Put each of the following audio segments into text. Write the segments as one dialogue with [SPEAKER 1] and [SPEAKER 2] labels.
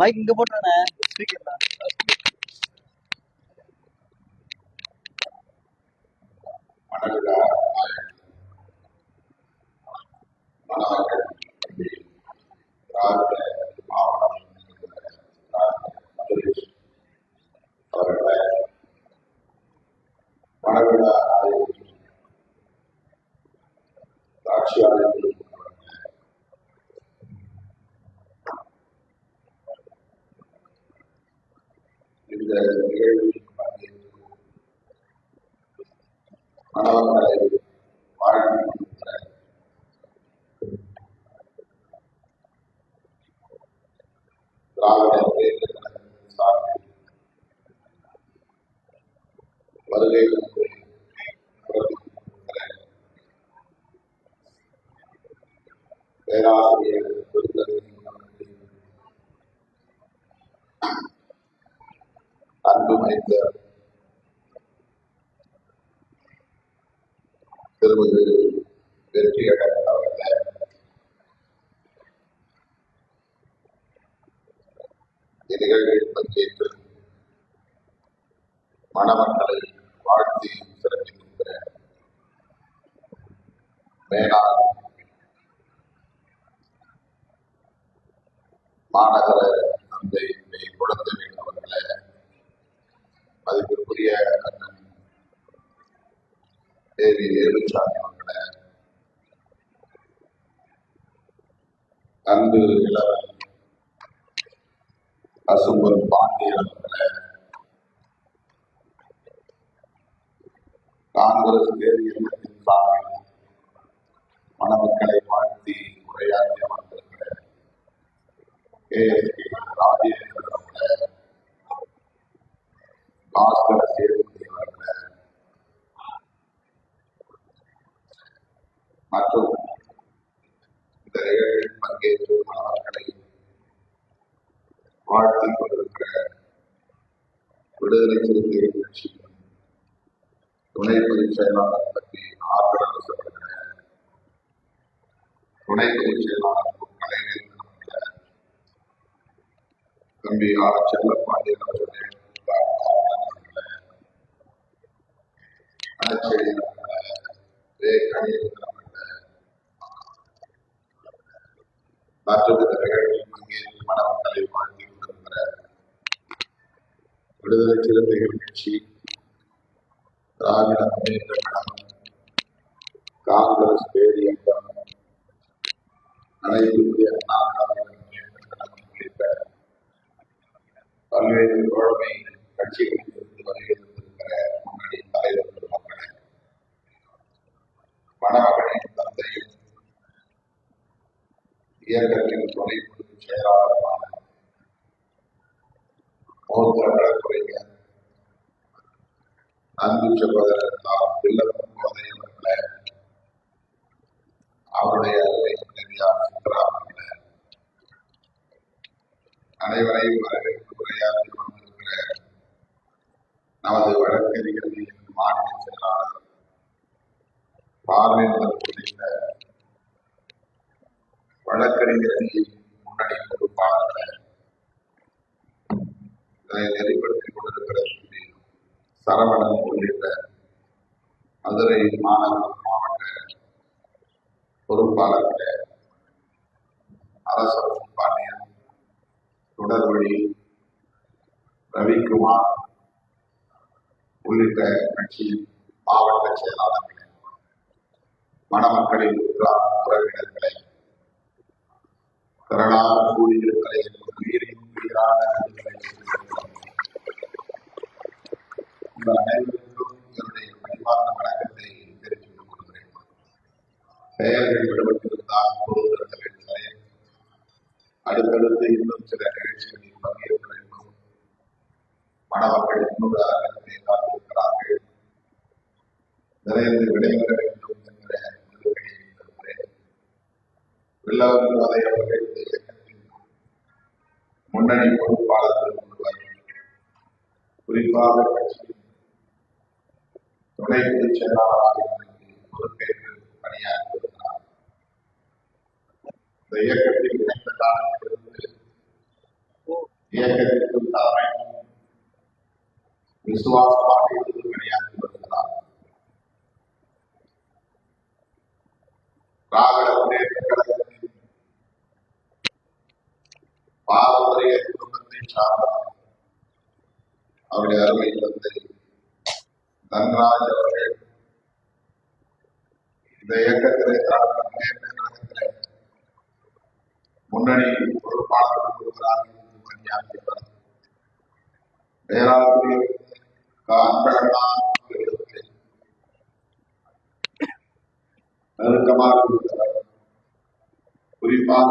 [SPEAKER 1] Mic இங்க போட்டானே. Speaker வணக்கம்
[SPEAKER 2] மணவிழா மாணவர்கள் திராவிட மாவட்டம் மதுரை அவர்களை மணவிழா ஆட்சியாளர்கள் இந்த நிகழ்வில் பங்கேற்று மாணவர்களை வாழ்கின்ற திராவிட முன்னேற்ற கழகத்தின் சார்பில் வருகை தந்து சிறப்பிக்கின்ற பேராசிரியர் விருந்தரசின் அவர்களின் அமைந்த மைந்த திருமதி வெற்றியழகன் அவர்களே இந்நிகழ்வில் பங்கேற்று மணமக்களை வாழ்த்தி சிறப்பிக்கின்ற மேலாண் மாநகர தந்தை குழந்தை மதிப்பிற்குரிய அண்ணன் தேவி வேலுச்சாமி அவர்களே அன்பு இளவன் அசும்பன் பாண்டியன் அவர்களே. காங்கிரஸ் தேர்வு இயக்கத்தின் சார்பில் மணமக்களை வாழ்த்தி உரையாற்றி அமர்ந்திருக்கிற கே. எஸ். கே ராஜேந்திரன் அவர்களே. பாஸ்கர சேதுபதி மற்றும் இந்த நிகழ்வில் பங்கேற்று மாணவர்களை வாழ்த்திக் கொண்டிருக்கிற விடுதலை சிறுத்தைகள் கட்சியின் துணை பொதுச் செயலாளர் பற்றி ஆதரவு சொல்லுகிற துணை பொதுச் செயலாளர் கலைஞர் தம்பி ஆர் செல்லப்பாண்டியன் அவர்களே அனச்செடி அவர்களே வே கொண்டிருக்கிற விடுதலை சிறுத்தைகள் கட்சி திராவிட முன்னேற்ற கழகம் காங்கிரஸ் பேரியக்கம் அனைத்து அண்ணா முன்னேற்ற கழகம் உள்ளிட்ட பல்வேறு தோழமை கட்சிகளில் இருந்து மணமகனின் தந்தையும் இயக்கத்தின் துணை செயலாளருமான மூத்த வழக்குரைஞர் அன்பு சகோதரர் நாம் வில்லப்பன் கோதை அவர்களே அவருடைய அருமை மனைவியார் சித்ரா அனைவரையும் வரவேற்பு உரையாற்றி கொண்டிருக்கிற நமது வழக்கறிஞர்களின் மாநில செயலாளர் பார்வையினர் உள்ளிட்ட வழக்கறிஞர்களின் முன்னணி பொறுப்பாக இதனை நெறிப்படுத்திக் கொண்டிருக்கிற சரவணன் உள்ளிட்ட மதுரை மாநகர மாவட்ட பொறுப்பாளர்களே அரசு பாண்டியன் தொடர்வழி ரவிக்குமார் உள்ளிட்ட கட்சியின் மாவட்ட செயலாளர்கள் மணமக்களின் உற்றார் உறவினர்களை திரளாக கூடியிருக்கிற உயிரின் உயிரான நன்றிகளை உங்கள் அனைவருக்கும் என்னுடைய பணிவார்ந்த வணக்கத்தை தெரிவித்துக் கொள்கிறேன். பெயர்கள் விடுபட்டிருந்தால் பொருள்கள் சரி அடுத்தடுத்து இன்னும் சில நிகழ்ச்சிகளில் பங்கேற்க வேண்டும் மாணவர்கள் இன்னொரு அரங்கத்தை காத்திருக்கிறார்கள் நிறைய விடைபெற வேண்டும் என்ற நிலையை இருக்கிறேன் வில்லவன் கோதை அவர்கள் இந்த இயக்கத்தின் முன்னணி பொறுப்பாளர்கள் ஒருவர் குறிப்பாக கட்சியின் துணை பொதுச் செயலாளராக இன்றைக்கு பொறுப்பேற்று பணியாற்றி வருகிறார் இந்த இயக்கத்தில் இணைந்த காலத்திலிருந்து இயக்கத்திற்கும் தலைமை விசுவாசமாக இருந்து பணியாற்றி வருகிறார் திராவிட முன்னேற்ற கழகத்தின் பாரம்பரிய குடும்பத்தை சார்ந்தவர் அவருடைய அருமை தந்தை தன்ராஜ் அவர்கள் இந்த இயக்கத்திலே முன்னணி பொறுப்பாளர் ஒருவராக பணியாற்றியவர் பேராசிரியர் நெருக்கமாக குறிப்பாக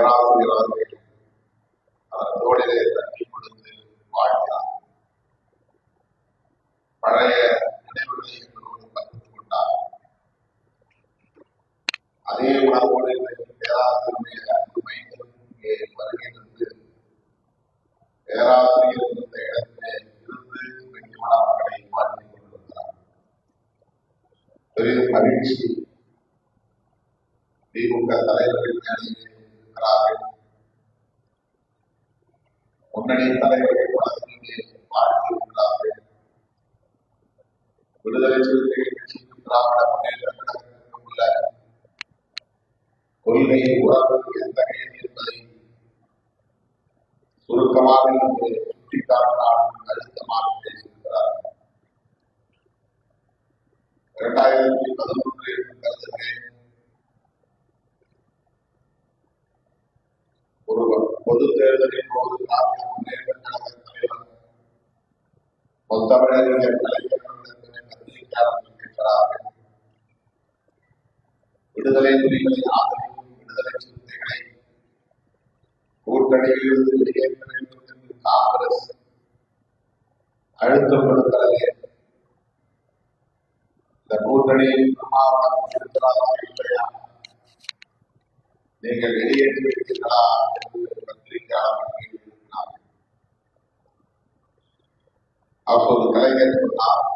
[SPEAKER 2] பேராசிரியர் அவர்கள் அவர் தோளிலே தட்டி கொடுத்து வாழ்ந்தார் பழைய நினைவுகளை எங்களோடு பகிர்ந்து கொண்டார் அதே உணர்வோடு இன்றைக்கு பேராசிரியருடைய அன்பு இங்கே வருகை தந்து பேராசிரியர் இந்த இடத்திலே இருந்து இன்றைக்கு மாணவர்களை வாழ்ந்து கொண்டிருந்தார் பெரிய மகிழ்ச்சி திமுக தலைவர்கள் மேடையில் இருக்கிறார்கள் முன்னணி தலைவர்கள் வழக்கிலே வாழ்த்தி இருக்கிறார்கள் விடுதலை சிறுத்தைகள் கட்சிக்கும் திராவிட முன்னேற்ற கழகத்திற்கும் உள்ள கொள்கை உறவு எத்தகையது என்பதை சுருக்கமாக இங்கு சுட்டிக்காட்டினாலும் அழுத்தமாக பேசியிருக்கிறார். இரண்டாயிரத்தி பதினொன்று என்று கருதுகிறேன் ஒரு பொது தேர்தலின் போது நாட்டின் முன்னேற்ற கழக தலைவர் முத்தமிழறிஞர் கலைஞர்களிடத்திலே கத்திரிக்க ஆரம்பிக்கின்றார்கள் விடுதலை புலிகளை ஆதரிக்க விடுதலை சிறுத்தைகளை கூட்டணியில் காங்கிரஸ் அழுத்தம் இந்த கூட்டணியில் இல்லையா நீங்கள் வெளியேற்றி விட்டீர்களா என்று பத்திரிகையாளர்கள் அப்போது கலைஞர் சொன்னார்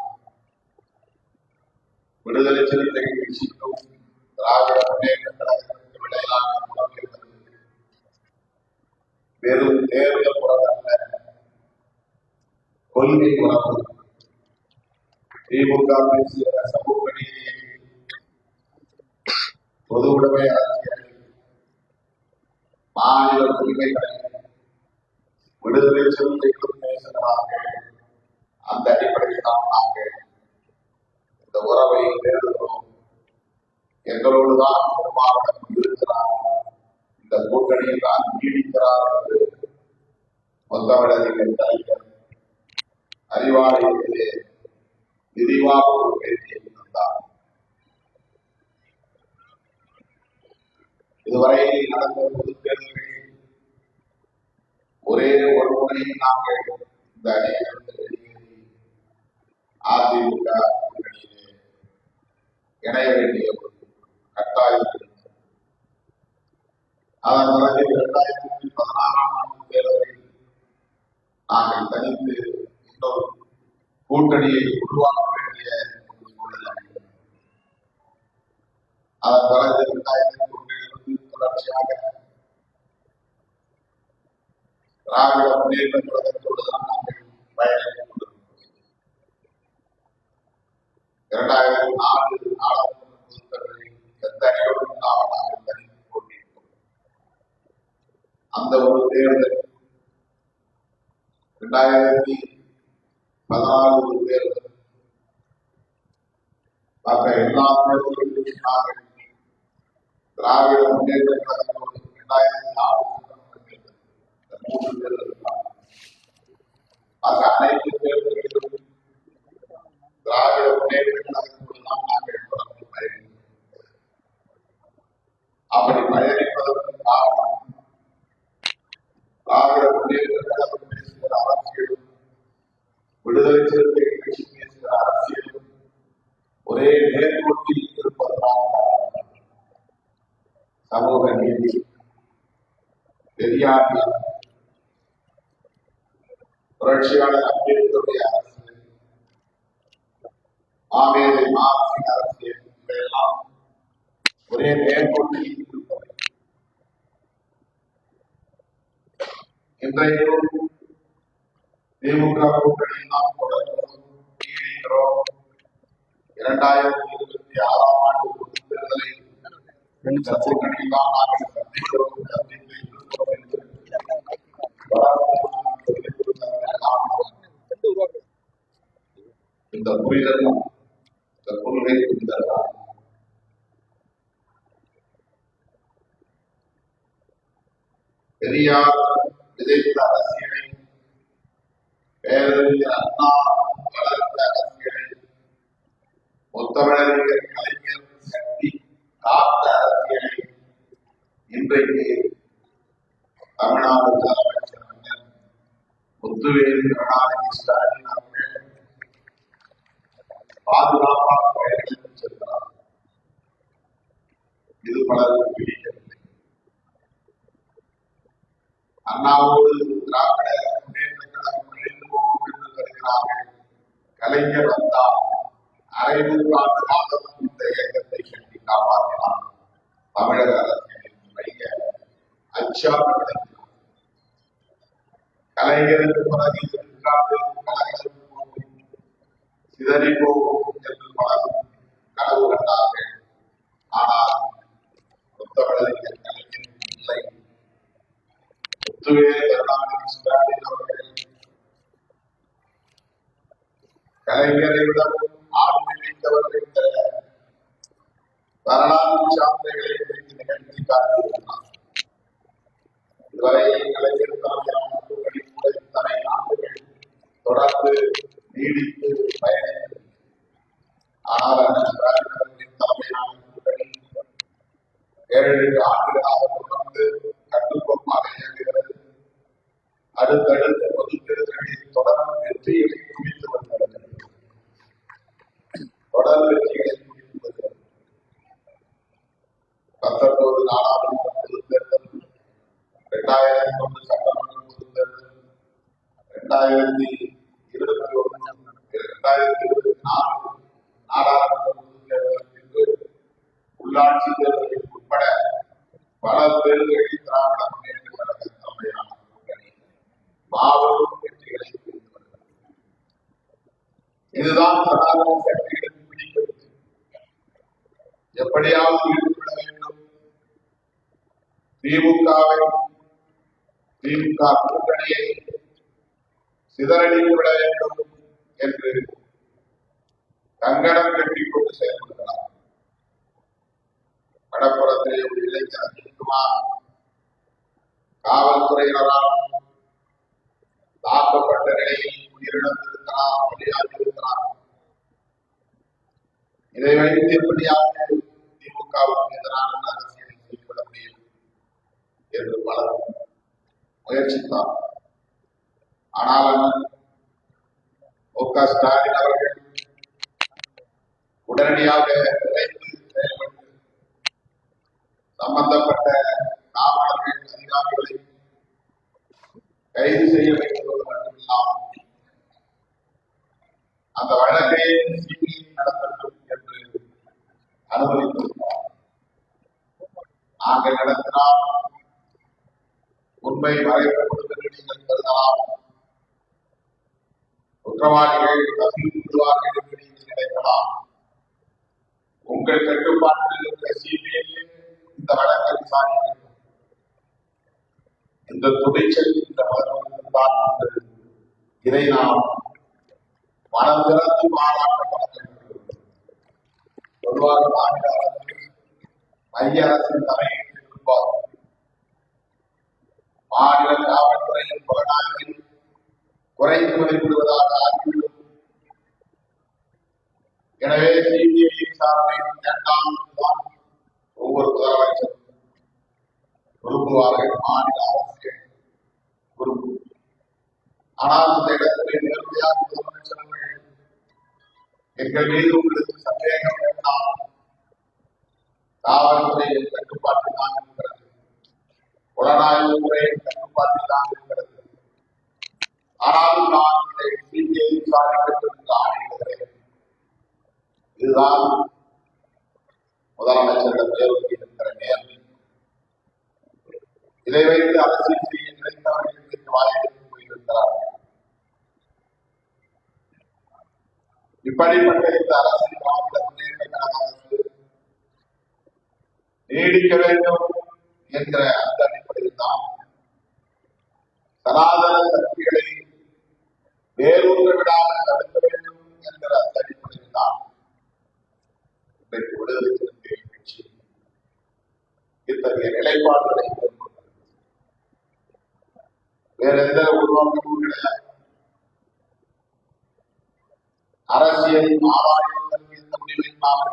[SPEAKER 2] விடுதலை சிறுத்தைகள் கட்சிக்கும் திராவிட முன்னேற்ற கழகத்திற்கும் இடையிலான வெறும் தேர்தல் உறவு கொள்கை உறவு திமுக பேசிய சமூக பொது உடைமை ஆசிரியர் மாநில உரிமைகளை விடுதலை சிறுத்தைகளும் பேசுகிறார்கள் அந்த அடிப்படையில் தான் நாங்கள் இந்த உறவை தேடுகிறோம் எங்களோடுதான் பெரும்பாலும் இருக்கிறார் இந்த கூட்டணியில் தான் நீடிக்கிறார் என்று மொத்தமிழறிஞர் தலைவர் அறிவாலயத்திலே விரிவாக ஒரு பேட்டியை தந்தார் இதுவரை நடந்த பொது தேர்தல்களில் ஒரே ஒரு முறையில் நாங்கள் இந்த அணியிலிருந்து வெளியேறி அதிமுக கூட்டணியிலே இணைய வேண்டிய ஒரு கட்டாயம் அதன் பிறகு இரண்டாயிரத்தி பதினாறாம் ஆண்டு பேரவையில் நாங்கள் தனித்து இன்னொரு கூட்டணியை உருவாக்க வேண்டிய ஒரு சூழல் அதன் பிறகு இரண்டாயிரத்தி ஒன்றிலிருந்து தொடர்ச்சியாக திராவிட முன்னேற்ற கழகத்தோடு தான் நாங்கள் பயணித்துக் கொண்டிருக்கிறோம். இரண்டாயிரத்தி நாலு நாடாளுமன்ற பொதுத்தேர்தலில் எந்த அணியோடும் நாம் நாங்கள் தனித்து போட்டியிட்டோம் அந்த ஒரு தேர்தல். இரண்டாயிரத்தி பதினாறு ஒரு தேர்தல். மற்ற எல்லா தேர்தல்களிலும் நாங்கள் திராவிட முன்னேற்ற கழகத்தோடு இரண்டாயிரத்தி ஆறு சட்டமன்ற தேர்தல். இந்த மூன்று தேர்தல் தான். ஆக அனைத்து தேர்தல்களிலும் திராவிட முன்னேற்ற கழகத்தோடு தான் நாங்கள் தொடர்ந்து பயணிக்கிறோம் அப்படி பயணிப்பதற்கு காரணம் திராவிட முன்னேற்ற கழகம் பேசுகிற அரசியலும் விடுதலை சிறுத்தை கட்சி பேசுகிற அரசியலும் ஒரே நேர்கோட்டில் இருப்பதனால் காரணம். சமூக நீதி பெரியார் புரட்சியாளர் அம்பேத்கருடைய அரசியல் மாமேதை மார்க்சின் அரசியல் இவையெல்லாம் ஒரே நேர்கோட்டில் இருப்பவை இன்றைக்கும் திமுக கூட்டணியில் நாம் தொடர்ந்து நீடிக்கிறோம் இரண்டாயிரத்தி இருபத்தி ஆறாம் ஆண்டு பொதுத் தேர்தலை இந்த கூட்டணியில் தான் நாங்கள் சந்திக்கிறோம் சந்தித்து இருக்கிறோம் என்று தொடர்ந்து நாம் தெரிவித்திருந்ததன் காரணம் இந்த புரிதல் இந்த கொள்கை இந்த பெரியார் விதைத்த அரசியலை பேரறிஞர் அண்ணா வளர்த்த அரசியலை முத்தமிழறிஞர் கலைஞர் சக்தி காத்த அரசியலை இன்றைக்கு தமிழ்நாடு முதலமைச்சர் முத்துவேல் கருணாநிதி கலைஞரை விடவும் ஆண்மை வைத்தவர்கள் என்ற வரலாற்று சான்றுகளை இன்றைக்கு நிகழ்த்தி காட்டியிருக்கிறார். இதுவரை கலைஞர் தலைமையான கூட இத்தனை ஆண்டுகள் தொடர்ந்து நீடித்து பயணித்தது ஆனால் அந்த ஸ்டாலின் அவர்களின் ஏழு ஆண்டுகளாக தொடர்ந்து கட்டுக்கோப்பாக இயங்குகிறது. அடுத்தடுத்த பொது தேர்தலில் தொடர்ந்து வெற்றிகளை குவித்து வருகிறது தொடர் வெற்றிகளை குவித்து பத்தொன்பது நாடாளுமன்ற தேர்தல் இரண்டாயிரத்தி ஒன்று சட்டமன்ற பொதுத் இரண்டாயிரத்தி இருபத்தி ஒன்று இரண்டாயிரத்தி இருபத்தி நாலு நாடாளுமன்ற பின்பு உள்ளாட்சி தேர்தலில் உட்பட பல தேர்தல்களில் திராவிட முன்னேற்ற கழக தலைமையிலான கூட்டணி மாபெரும் வெற்றிகளை வருகிறது இதுதான் சனாதன எப்படியாவது ஈடுபட வேண்டும். திமுகவை திமுக கூட்டணியை சிதறடித்து விட வேண்டும் என்று கங்கணம் கட்டிக் கொண்டு செயல்படுகிறார். வடப்புறத்திலே ஒரு இளைஞர் அஜித்குமார் காவல்துறையினரால் தாக்கப்பட்ட நிலையில் உயிரிழந்திருக்கிறார் பலியாகியிருக்கிறார் இதை வைத்து எப்படியாவது திமுகவுக்கு எதிரான அரசியலை செய்துவிட முடியும் என்று பலர் முயற்சித்தார். ஆனால் மு க ஸ்டாலின் அவர்கள் உடனடியாக விரைந்து செயல்பட்டு சம்பந்தப்பட்ட காவலர்கள் அதிகாரிகளை கைது செய்ய வைப்பது மட்டுமில்லாமல் அந்த வழக்கை சிபிஐ நடத்தட்டும் என்று அனுமதித்திருந்தார் நாங்கள் நடத்தினால் உண்மை மறைக்கப்படும் என்று நீங்கள் கருதலாம் குற்றவாளிகள் தப்பித்து விடுவார்கள் என்று நீங்கள் நினைக்கலாம். உங்கள் கட்டுப்பாட்டில் இருக்கிற சிபிஐ இந்த வழக்கை விசாரிக்க இந்த துணிச்சல் இந்த மதம் தான் இதை நாம் மனம் திறந்து பாராட்டப்பட வேண்டும். பொதுவாக மாநில அரசு மைய அரசின் தலையீட்டு விரும்பார் மாநில காவல்துறையின் புலனாய்வில் குறைந்து மதிப்பிடுவதாக ஆகிவிடும் எனவே சிபிஐ விசாரணை இரண்டாம் தான் ஒவ்வொரு முதலமைச்சரும் விரும்புவார்கள் மாநில அரசுகள் விரும்பும் ஆனால் இந்த இடத்திலே நேர்மையாக முதலமைச்சர்கள் எங்கள் மீது உங்களுக்கு சந்தேகம் வேண்டாம். காவல்துறையின் கட்டுப்பாட்டில் தான் இருக்கிறது புலனாய்வு துறையின் கட்டுப்பாட்டில் தான் இருக்கிறது ஆனாலும் நான் இதை சிபிஐ விசாரிப்பதற்கு ஆணையிடுகிறேன். இதுதான் முதலமைச்சரிடம் நேருக்கு இருக்கிற நேர்மை இதை வைத்து அரசியல் செய்ய நினைத்தவர்களுக்கு வாய்ப்பு போயிருக்கிறார்கள். இப்படிப்பட்ட இந்த அரசின் மாவட்ட முன்னேற்ற கழக நீடிக்க வேண்டும் என்கிற அந்த அடிப்படையில் தான் சனாதன சக்திகளை வேரூன்ற விடாமல் நடத்த வேண்டும் என்கிற அந்த அடிப்படையில் தான் இன்றைக்கு விடுதலை சிறுத்தை கட்சி இத்தகைய நிலைப்பாடுகளை மேற்கொண்டது வேற எந்த உருவாக்கமும் கிடையாது. அரசியல் ஆராய்ச்சி இந்த முடிவை நாம்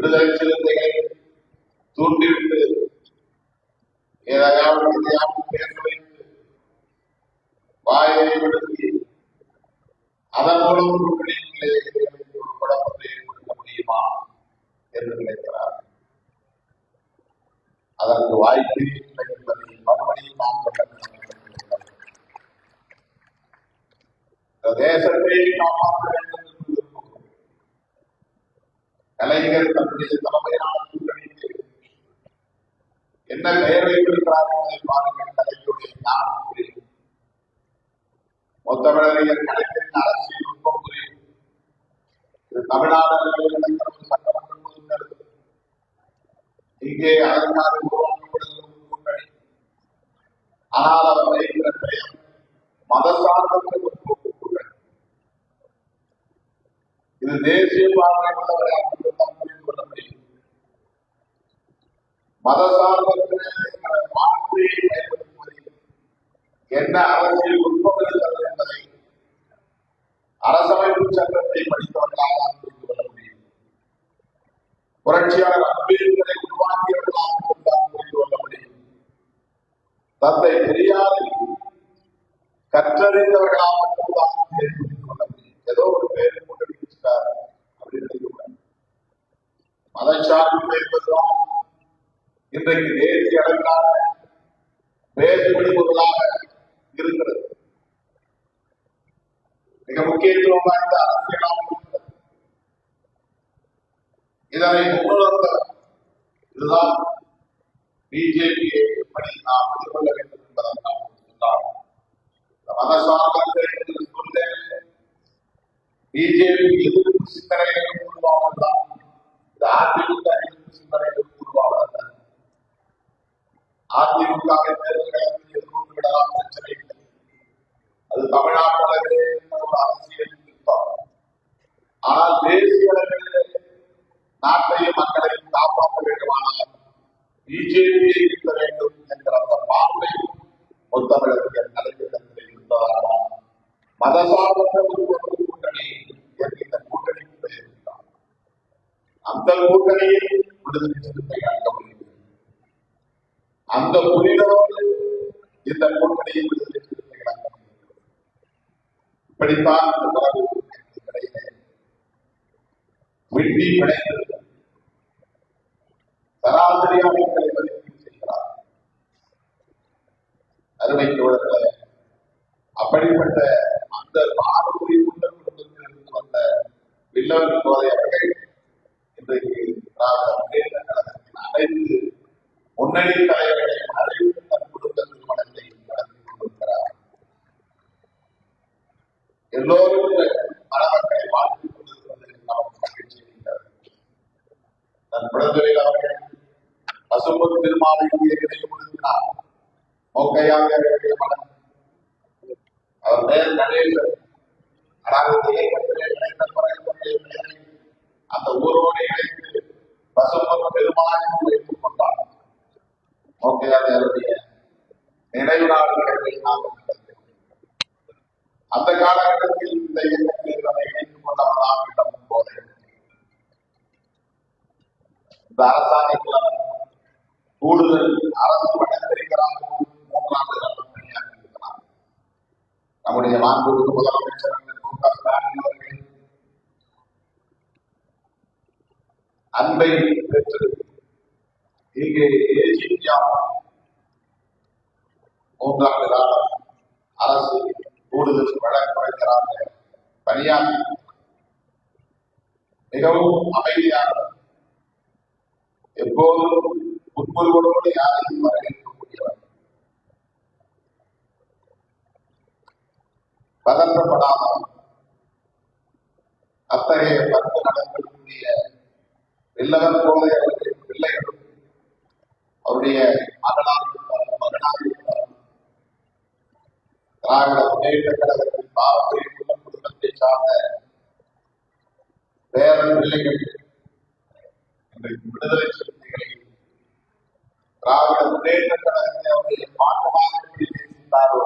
[SPEAKER 2] விடுதலை சிறுத்தைகளை தூண்டிவிட்டு ஏதாவது எதையாவது பேச வைத்து வாயை விடுத்தி அதன் மூலம் கூட்டணியிலே ஒரு குழப்பத்தை ஏற்படுத்த முடியுமா என்று நினைக்கிறார் அதற்கு வாய்ப்பு இல்லை என்பதை மறுபடியும் நாம் சொல்ல வேண்டும். இந்த தேசத்தை காப்பாற்ற வேண்டும் கலைஞர் தன்னுடைய தலைமையிலான கூட்டணிக்கு என்ன பெயர் வைத்திருக்கிறார்கள் பாருங்கள் கலைஞருடைய ஞானம் புரியும். முத்தமிழறிஞர் கலைஞரின் அரசியல் நுட்பம் புரியும். இது தமிழ்நாடு அளவில் நடக்கிற ஒரு சட்டமன்ற இங்கே அதற்காக உருவாக்கப்படுகிற கூட்டணி. ஆனால் அவர் வைக்கிற பெயர் மத சார்பற்ற கூட்டணி இது தேசிய பார்வை உள்ளவரை புரிந்து கொள்ள முடியும் மதசார்பற்ற என்கிற வார்த்தையை பயன்படுத்துவதில் என்ன அரசியல் நுட்பம் இருக்கிறது என்பதை அரசமைப்பு சட்டத்தை படித்தவர்களால் புரிந்து கொள்ள முடியும். புரட்சியாளர் அம்பேத்கரை உருவாக்கியவர்களால் புரிந்து கொள்ள முடியும். தந்தை பெரியாரை கற்றறிந்தவர்களால் மட்டும்தான் இதை புரிந்து கொள்ள முடியும். ஏதோ ஒரு பேர் போட்டு இருக்கிறார் அப்படின்னு மதச்சார்பு என்பதுதான் இன்றைக்கு தேசிய அளவிலான பேசுபடிப்புகளாக இருக்கிறது. மிக முக்கியத்துவம் வாய்ந்த அரசியலாக இருக்கிறது. இதனை முன்னுணர்ந்த இதுதான் பிஜேபியை எப்படி நாம் எதிர்கொள்ள வேண்டும் என்பதை சொன்னார் இந்த மதசார்பற்ற பிஜேபி எதிர்ப்பு சிந்தனைகளும் உருவாவதுதான் அதிமுக எதிர்ப்பு சிந்தனைகளும் உருவாவதல்ல அதிமுக தேர்தல்களை எதிர்கொண்டு விடலாம் பிரச்சனை இல்லை அது ஒரு அரசியல் யுத்தம் ஆனால் தேசிய அளவிலே நாட்டையும் மக்களையும் காப்பாற்ற வேண்டுமானால் பிஜேபியை இருக்க வேண்டும் அந்த பார்வை மதசார்பற்ற ஒரு ஒரு கூட்டணி என்று இந்த கூட்டணிக்கு பெயரிட்டார் அந்த கூட்டணியில் விடுதலை சிறுத்தை அந்த புரிதலோடு இந்த கூட்டணியை விடுதலை சிறுத்தைகள் அங்க இப்படித்தான் இந்த உறவு எங்களுக்கு இடையிலே விண்டி சராசரியாக மதிப்பீடு செய்கிறார். அருமை தோழர்களே அப்படிப்பட்ட அந்த பாரம்பரிய உள்ள குடும்பத்தில் வந்த வில்லவன் போதை அவர்கள் இன்றைக்கு அனைத்து முன்னணி தலைவர்களையும் அழைத்து தன் குடும்ப திருமணத்தை நடத்தி கொண்டிருக்கிறார் எல்லோரும் வாழ்த்துக் கொண்டிருப்பது நமக்கு மகிழ்ச்சி தன் குழந்தைகள் அவர்கள் பசும்பொன் திருமாவைக்கு நினைவுபடுத்தினார் மோக்கையாக மகன் அவர் பெயர் கணேசன் அதாவது இயக்கத்திலே இணைந்த பிறகு அந்த ஊரோடு இணைத்து பசும்பொன் பெருமாள் வைத்துக் கொண்டார் மோக்கையாருடைய நினைவு நாள் நாங்கள் அந்த காலகட்டத்தில் இந்த இயக்கத்தில் நம்மை இணைத்துக் கொண்டவர்களாக இடம் போது இந்த அரசாங்கத்தில் கூடுதல் அரசு வழக்கறிஞராக மூன்றாண்டு காலம் பணியாற்றியிருக்கிறார் நம்முடைய நான்கு முதலமைச்சர் க ஸ்டாலின் அவர்கள் அன்பை பெற்று இங்கே ஏஜிபியாக மூன்றாண்டு காலம் அரசு கூடுதல் வழக்கறிஞராக பணியாற்றி மிகவும் அமைதியாக எப்போதும் புன்முறுவலோடு யாரையும் வரவேற்கக்கூடியவர். பதற்றப்படாமல் அத்தகைய பண்பு நடக்கக்கூடிய வில்லவன் போல அவருடைய பிள்ளைகளும் அவருடைய மகனாக இருந்தாலும் மகனாக இருந்தாலும் திராவிட முன்னேற்ற கழகத்தின் பாரம்பரிய குடும்பத்தை சார்ந்த பேரன் பிள்ளைகள் இன்றைக்கு விடுதலை சிறுத்தைகளை திராவிட முன்னேற்ற கழகத்தை அவருடைய பாட்டமாக எப்படி நேசித்தாரோ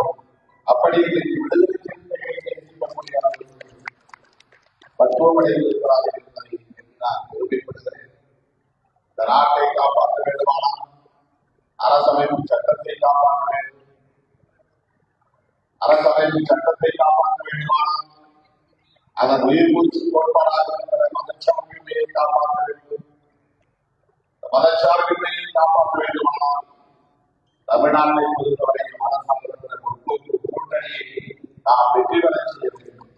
[SPEAKER 2] அப்படி இன்றைக்கு விடுதலை சிறுத்தைகளை நேசிக்கக்கூடிய அளவுக்கு பக்குவமடைந்து என்பதை நான் பெருமைப்படுகிறேன் இந்த நாட்டை காப்பாற்ற வேண்டுமானால் அரசமைப்பு சட்டத்தை காப்பாற்ற வேண்டும் அரசமைப்பு சட்டத்தை காப்பாற்ற வேண்டுமானால் அதன் உயிர் மூச்சு கோட்பாடாக இருக்கிற மதச்சார்பின்மையை காப்பாற்ற வேண்டும் இந்த மதச்சார்பின்மையை காப்பாற்ற வேண்டுமானால் தமிழ்நாட்டை பொறுத்தவரை அரசாங்கத்தின் முற்போக்கு கூட்டணியை நாம் வெற்றி பெற செய்ய வேண்டும்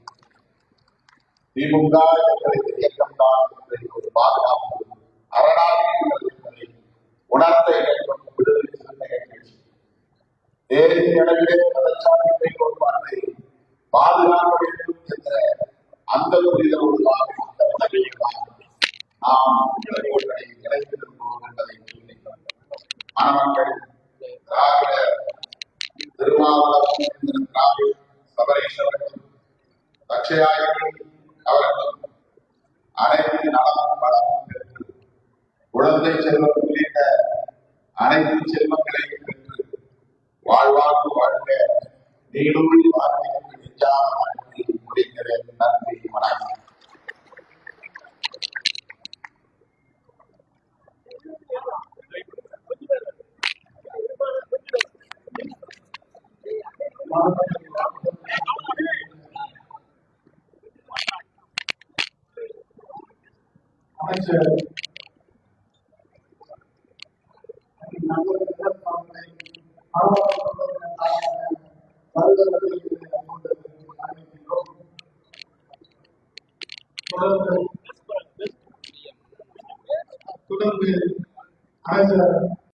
[SPEAKER 2] திமுக எங்களுக்கு இயக்கம் தான் இன்றைக்கு ஒரு பாதுகாப்பு அரணாக உணர்த்த வேண்டும் விடுதலை சிறுத்தைகள் கட்சி தேசிய அளவிலே மதச்சார்பின்மை கோட்பாட்டை பாதுகாக்க வேண்டும் என்ற அந்த புரிதலோடு தான் இந்த நாம் இளைஞர்களை என்பதை சொல்லி திராவிட திருமாவளவன் திராவிட சபரீஸ்வரன் தட்சயாயர்கள் அவர்களும் அனைத்து நலமும் வளமும் குழந்தை செல்வம் உள்ளிட்ட அனைத்து செல்வங்களையும் பெற்று வாழ்வாக்கு வாழ்க. நீடூழி